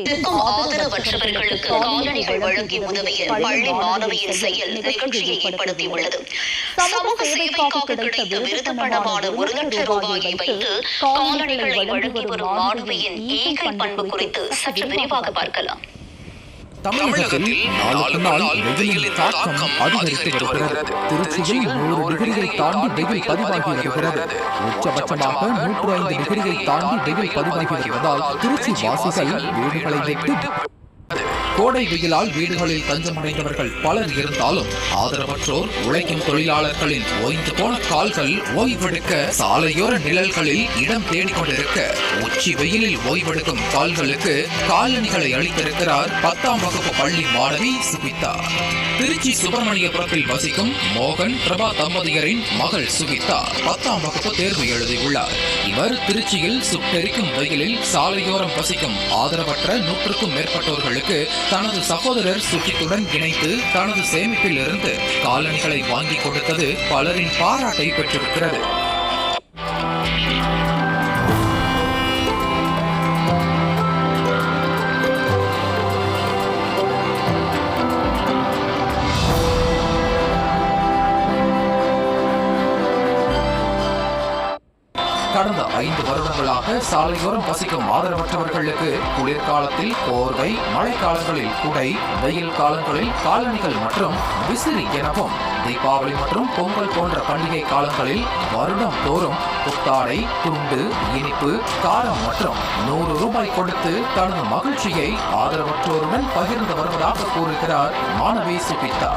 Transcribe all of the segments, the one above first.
இருக்கும் ஆதரவற்றவர்களுக்கு காலணிகள் வழங்கி உதவிய பள்ளி மாணவியின் செயல் நிகழ்ச்சியை ஏற்படுத்தியுள்ளது. சமூக சேவைக்காக கிடைத்த விருது பணமான ஒரு லட்சம் ரூபாயை வைத்து காலணிகளை வழங்கி வரும் மாணவியின் ஈகை பண்பு குறித்து சற்று விரிவாக பார்க்கலாம். தமிழகத்தில் நாளுக்கு நாள் வெயிலின் தாக்கம் அதிகரித்து வருகிறது. திருச்சியில் நூறு டிகிரியை தாண்டி வெயில் பதிவாகி வருகிறது. உச்சபட்சமாக நூற்று ஐந்து டிகிரியை தாண்டி வெயில் பதிவாகி வருவதால் திருச்சி வாசிகள் வீடுகளை விட்டு கோடை வெயிலால் வீடுகளில் தஞ்சமடைந்தவர்கள் பலர் இருந்தாலும் ஆதரவற்றோர் உழைக்கும் தொழிலாளர்களின் ஓய்ந்து போன கால்கள் ஓய்வெடுக்க சாலையோர நிழல்களில் இடம் தேடிக் கொண்டிருக்க உச்சி வெயிலில் ஓய்வெடுக்கும் கால்களுக்கு காலணிகளை அளித்திருக்கிறார் பத்தாம் வகுப்பு பள்ளி மாணவி சுபிதா திருச்சி சுப்பிரமணியபுரத்தில் வசிக்கும் மோகன் பிரபா தம்பதியரின் மகள் சுபிதா பத்தாம் வகுப்பு தேர்வு எழுதியுள்ளார். இவர் திருச்சியில் சுட்டெரிக்கும் வெயிலில் சாலையோரம் வசிக்கும் ஆதரவற்ற நூற்றுக்கும் மேற்பட்டோர்களுக்கு தனது சகோதரர் சுகித்துடன் இணைத்து தனது சேமிப்பில் இருந்து காலணிகளை வாங்கி கொடுத்தது பலரின் பாராட்டை பெற்றிருக்கிறது. கடந்த ஐந்து வருடங்களாக சாலையோரம் வசிக்கும் ஆதரவற்றவர்களுக்கு குளிர்காலத்தில் போர்வை மழைக்காலங்களில் குடை வெயில் காலங்களில் காலணிகள் மற்றும் விசிறி எனவும் தீபாவளி மற்றும் பொங்கல் போன்ற பண்டிகை காலங்களில் வருடம் தோறும் புத்தாடை துண்டு இனிப்பு காரம் மற்றும் நூறு ரூபாய் கொடுத்து தனது மகிழ்ச்சியை ஆதரவற்றோருடன் பகிர்ந்து வருவதாக கூறுகிறார் மாணவி சுபிதா.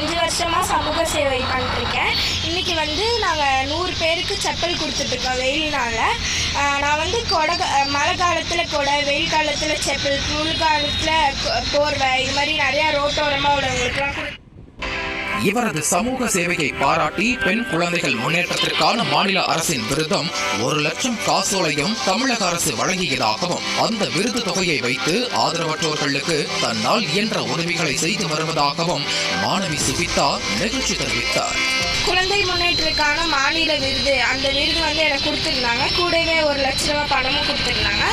அஞ்சு வருஷமாக சமூக சேவை பண்ணிருக்கேன் இன்றைக்கி வந்து நாங்கள் நூறு பேருக்கு செப்பல் கொடுத்துட்ருக்கோம் வெயில்னால. நான் வந்து கொடை மழை காலத்தில் கொடை வெயில் காலத்தில் செப்பல் குளிர் காலத்தில் போர்வை இது மாதிரி நிறையா ரோட்டோரமாக உள்ளவங்களுக்குலாம் கொடு இவரது சமூக சேவையை பாராட்டி பெண் குழந்தைகள் முன்னேற்றத்திற்கான மாநில அரசின் விருதம் ஒரு லட்சம் காசோலையும் தமிழக அரசு வழங்கியதாகவும் அந்த விருது தொகையை வைத்து ஆதரவற்றோர்களுக்கு தன்னால் இயன்ற உதவிகளை செய்து வருவதாகவும் மாணவி சுபிதா நெகிழ்ச்சி தெரிவித்தார். குழந்தை முன்னேற்றத்துக்கான மாநில விருது அந்த விருது வந்து எனக்கு கொடுத்துருந்தாங்க. கூடவே ஒரு லட்ச ரூபா பணமும் கொடுத்துருந்தாங்க.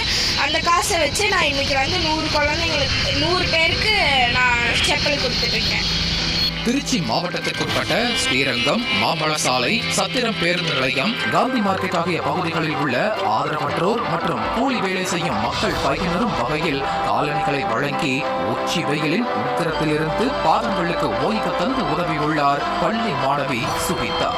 அந்த காசை வச்சு நான் இன்னைக்கு வந்து நூறு குழந்தைங்களுக்கு நூறு பேருக்கு நான் செப்பல் கொடுத்துட்ருக்கேன் திருச்சி மாவட்டத்திற்குட்பட்ட ஸ்ரீரங்கம் மாம்பழசாலை சத்திரம் பேருந்து நிலையம் காந்தி மார்க்கெட் ஆகிய பகுதிகளில் உள்ள ஆதரவற்றோர் மற்றும் கூலி வேலை செய்யும் மக்கள் பயனரும் வகையில் காலணிகளை வழங்கி உச்சி வெயிலின் உத்தரத்திலிருந்து பாதங்களுக்கு ஓய்வு தந்து உதவியுள்ளார் பள்ளி மாணவி சுபிதா